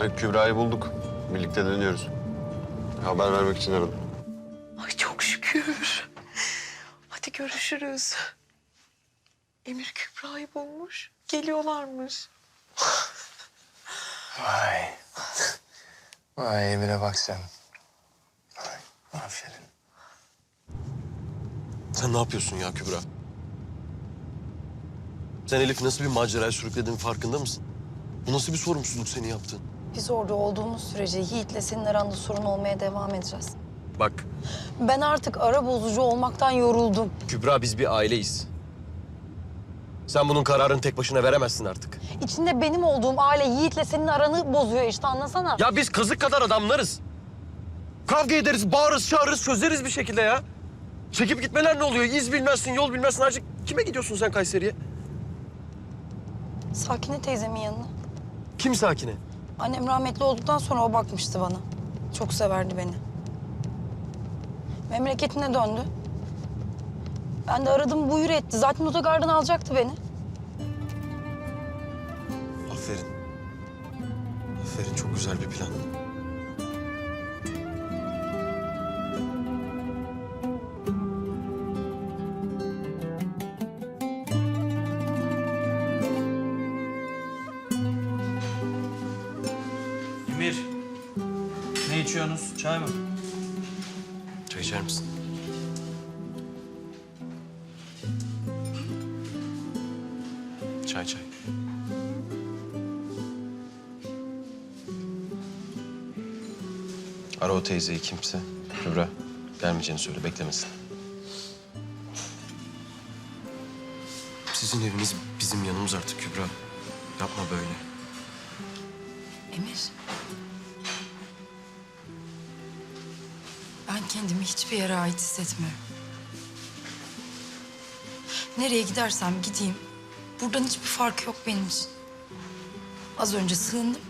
Ay, Kübra'yı bulduk. Birlikte dönüyoruz. Haber vermek için aradım. Ay çok şükür. Hadi görüşürüz. Emir Kübra'yı bulmuş. Geliyorlarmış. Vay. Vay Emir'e bak sen. Vay, aferin. Sen ne yapıyorsun ya Kübra? Sen Elif'i nasıl bir maceraya sürüklediğin farkında mısın? Bu nasıl bir sorumsuzluk senin yaptığın? Biz orada olduğumuz sürece Yiğit'le senin aranda sorun olmaya devam edeceğiz. Bak Ben artık ara bozucu olmaktan yoruldum. Kübra biz bir aileyiz. Sen bunun kararını tek başına veremezsin artık. İçinde benim olduğum aile Yiğit'le senin aranı bozuyor işte anlasana. Ya biz kazık kadar adamlarız. Kavga ederiz, bağırırız, çağırırız, çözeriz bir şekilde ya. Çekip gitmeler ne oluyor? İz bilmezsin, yol bilmezsin. Artık kime gidiyorsun sen Kayseri'ye? Sakine teyzemin yanına. Kim sakine? Annem rahmetli olduktan sonra o bakmıştı bana. Çok severdi beni. Memleketine döndü. Ben de aradım buyur etti. Zaten otogardan alacaktı beni. Aferin. Aferin, çok güzel bir plan. İçiyorsunuz? Çay mı? Çay içer misin? Çay çay. Ara o teyzeyi kimse. Kübra gelmeyeceğini söyle beklemesin. Sizin eviniz bizim yanımız artık Kübra. Yapma böyle. Emir. Kendimi hiçbir yere ait hissetmiyorum. Nereye gidersem gideyim, buradan hiçbir fark yok benim için. Az önce sığındım,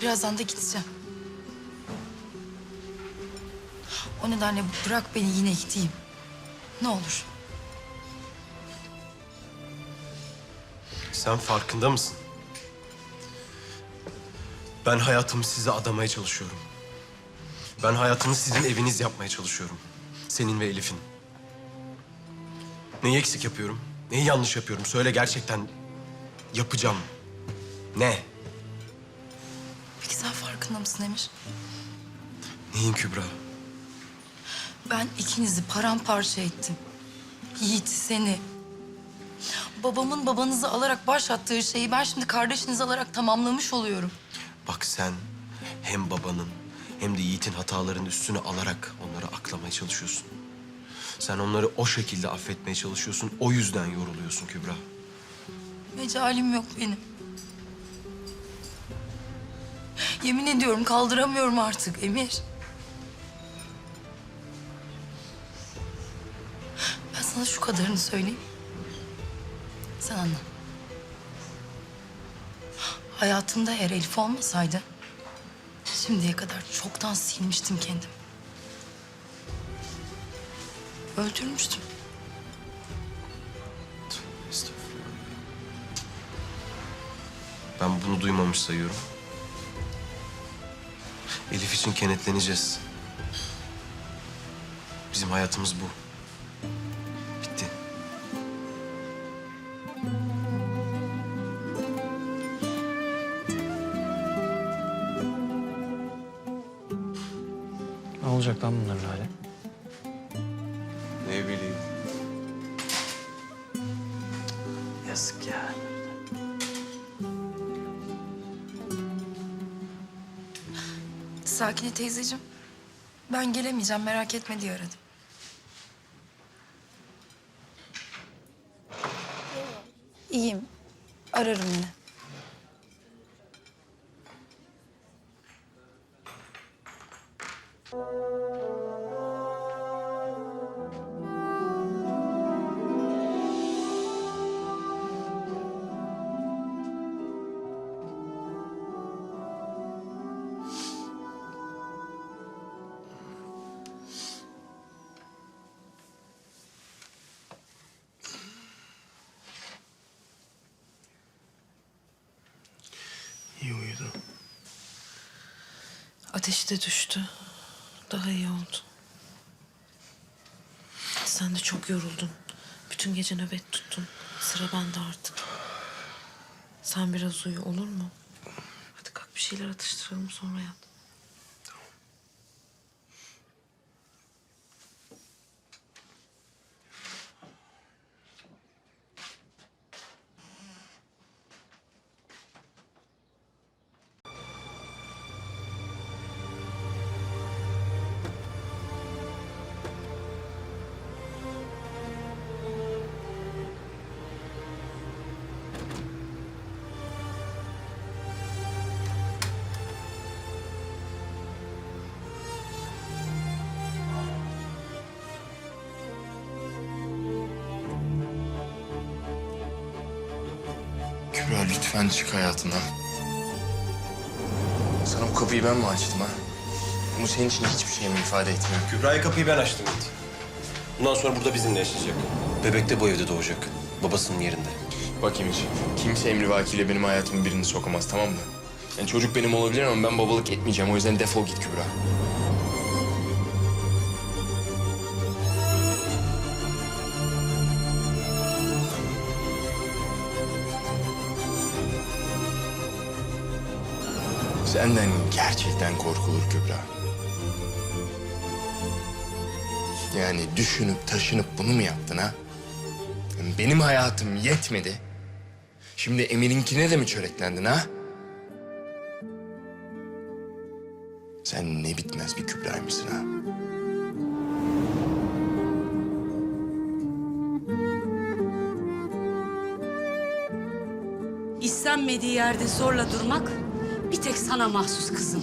birazdan da gideceğim. O nedenle bırak beni yine gideyim. Ne olur. Sen farkında mısın? Ben hayatımı size adamaya çalışıyorum. Ben hayatımı sizin eviniz yapmaya çalışıyorum. Senin ve Elif'in. Neyi eksik yapıyorum? Neyi yanlış yapıyorum? Söyle gerçekten yapacağım. Ne? Peki sen farkında mısın Emir? Neyin Kübra? Ben ikinizi paramparça ettim. Yiğit'i seni. Babamın babanızı alarak başlattığı şeyi ben şimdi kardeşinizi alarak tamamlamış oluyorum. Bak sen hem babanın hem de Yiğit'in hatalarının üstüne alarak onları aklamaya çalışıyorsun. Sen onları o şekilde affetmeye çalışıyorsun. O yüzden yoruluyorsun Kübra. Mecalim yok benim. Yemin ediyorum kaldıramıyorum artık Emir. Ben sana şu kadarını söyleyeyim. Sen anla. Hayatımda eğer Elif olmasaydı... ...şimdiye kadar çoktan silmiştim kendimi. Öldürmüştüm. Ben bunu duymamış sayıyorum. Elif için kenetleneceğiz. Bizim hayatımız bu. Olacak lan bunların hali? Ne bileyim. Yazık ya. Sakine teyzeciğim, ben gelemeyeceğim merak etme diye aradım. İyiyim. Ararım yine. İyi uyudu. Ateşi de düştü. Daha iyi oldu. Sen de çok yoruldun. Bütün gece nöbet tuttun. Sıra bende artık. Sen biraz uyu olur mu? Hadi kalk bir şeyler atıştıralım sonra yat. Kübra lütfen çık hayatından. Sana bu kapıyı ben mi açtım ha? Bu senin için hiçbir şey mi ifade etmiyor? Kübra'ya kapıyı ben açtım Yiğit. Bundan sonra burada bizimle yaşayacak. Bebek de bu evde doğacak. Babasının yerinde. Bak Emir, kimse emrivakiyle benim hayatımın birini sokamaz tamam mı? Yani çocuk benim olabilir ama ben babalık etmeyeceğim. O yüzden defol git Kübra. Senden gerçekten korkulur Kübra. Yani düşünüp taşınıp bunu mu yaptın ha? Benim hayatım yetmedi. Şimdi Emir'inkine de mi çöreklendin ha? Sen ne bitmez bir Kübra'ymışsın ha. İstenmediği yerde zorla durmak bir tek sana mahsus kızım.